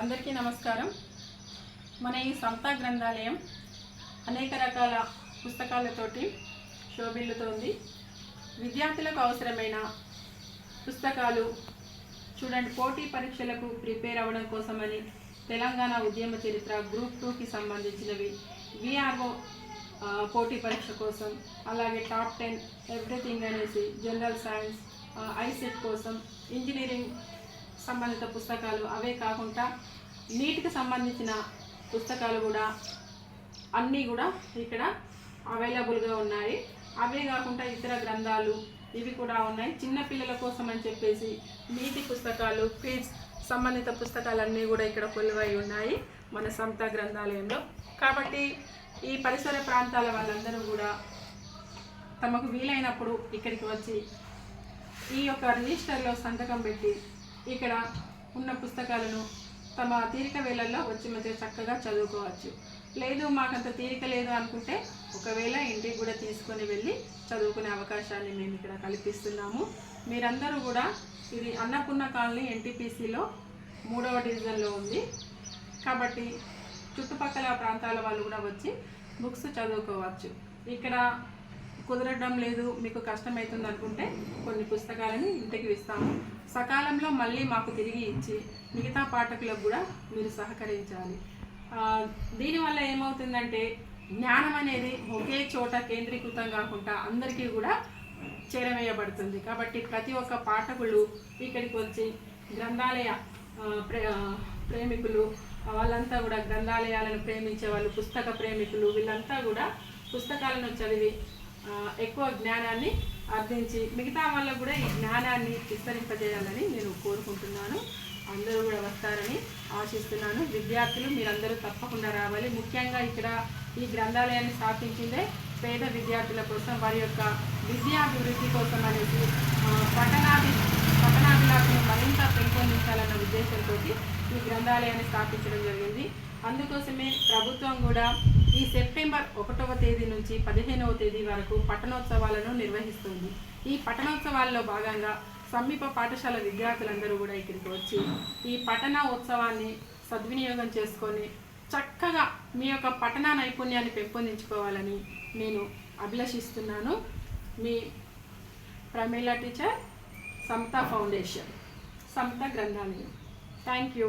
అందరికీ నమస్కారం. మన ఈ సంతా గ్రంథాలయం అనేక రకాల పుస్తకాలతోటి శోభిల్లుతోంది విద్యార్థులకు అవసరమైన పుస్తకాలు చూడండి పోటీ పరీక్షలకు ప్రిపేర్ అవ్వడం కోసమని తెలంగాణ ఉద్యమ చరిత్ర గ్రూప్ టూకి సంబంధించినవి. విఆర్ఓ పోటీ పరీక్ష కోసం అలాగే టాప్ టెన్ ఎవ్రీథింగ్ అనేసి జనరల్ సైన్స్ ఐసెట్ కోసం ఇంజనీరింగ్ సంబంధిత పుస్తకాలు అవే కాకుండా నీటికి సంబంధించిన పుస్తకాలు కూడా అన్నీ కూడా ఇక్కడ అవైలబుల్గా ఉన్నాయి. అవే కాకుండా ఇతర గ్రంథాలు ఇవి కూడా ఉన్నాయి. చిన్నపిల్లల కోసం అని చెప్పేసి నీటి పుస్తకాలు క్విజ్ సంబంధిత పుస్తకాలన్నీ కూడా ఇక్కడ కొలువై ఉన్నాయి మన సొంత గ్రంథాలయంలో. కాబట్టి ఈ పరిసర ప్రాంతాల వాళ్ళందరూ కూడా తమకు వీలైనప్పుడు ఇక్కడికి వచ్చి ఈ యొక్క రిజిస్టర్లో సంతకం పెట్టి ఇక్కడ ఉన్న పుస్తకాలను తమ తీరిక వేళల్లో వచ్చి మంచిగా చక్కగా చదువుకోవచ్చు. లేదు మాకంత తీరిక లేదు అనుకుంటే ఒకవేళ ఇంటికి కూడా తీసుకొని వెళ్ళి చదువుకునే అవకాశాన్ని మేము ఇక్కడ కల్పిస్తున్నాము. మీరందరూ కూడా ఇది అన్నపూర్ణ కాలనీ ఎన్టీపీసీలో మూడవ డివిజన్లో ఉంది. కాబట్టి చుట్టుపక్కల ప్రాంతాల వాళ్ళు కూడా వచ్చి బుక్స్ చదువుకోవచ్చు. ఇక్కడ కుదరడం లేదు మీకు కష్టమవుతుంది అనుకుంటే కొన్ని పుస్తకాలని ఇంటికి ఇస్తాము. సకాలంలో మళ్ళీ మాకు తిరిగి ఇచ్చి మిగతా పాఠకులకు కూడా మీరు సహకరించాలి. దీనివల్ల ఏమవుతుందంటే జ్ఞానం అనేది ఒకే చోట కేంద్రీకృతం కాకుండా అందరికీ కూడా చేరవేయబడుతుంది. కాబట్టి ప్రతి ఒక్క పాఠకులు ఇక్కడికి వచ్చి గ్రంథాలయ ప్రే ప్రేమికులు వాళ్ళంతా కూడా గ్రంథాలయాలను ప్రేమించే వాళ్ళు పుస్తక ప్రేమికులు వీళ్ళంతా కూడా పుస్తకాలను చదివి ఎక్కువ జ్ఞానాన్ని అర్థించి మిగతా వాళ్ళకు కూడా ఈ జ్ఞానాన్ని విస్తరింపజేయాలని నేను కోరుకుంటున్నాను. అందరూ కూడా వస్తారని ఆశిస్తున్నాను. విద్యార్థులు మీరందరూ తప్పకుండా రావాలి. ముఖ్యంగా ఇక్కడ ఈ గ్రంథాలయాన్ని స్థాపించిందే పేద విద్యార్థుల కోసం వారి యొక్క విద్యాభివృద్ధి కోసం అనేది పట్టణాభి పట్టణాభిలాషను మరింత పెంపొందించాలన్న ఉద్దేశంతో ఈ గ్రంథాలయాన్ని స్థాపించడం జరిగింది. అందుకోసమే ప్రభుత్వం కూడా ఈ సెప్టెంబర్ ఒకటవ తేదీ నుంచి పదిహేనవ తేదీ వరకు పట్టణోత్సవాలను నిర్వహిస్తుంది. ఈ పట్టణోత్సవాల్లో భాగంగా సమీప పాఠశాల విద్యార్థులందరూ కూడా ఇక్కడికి వచ్చి ఈ పట్టణ ఉత్సవాన్ని సద్వినియోగం చేసుకొని చక్కగా మీ యొక్క పఠన నైపుణ్యాన్ని పెంపొందించుకోవాలని నేను అభిలషిస్తున్నాను. మీ ప్రమీల టీచర్ సమత ఫౌండేషన్ సమత గ్రంథాలయం. Thank you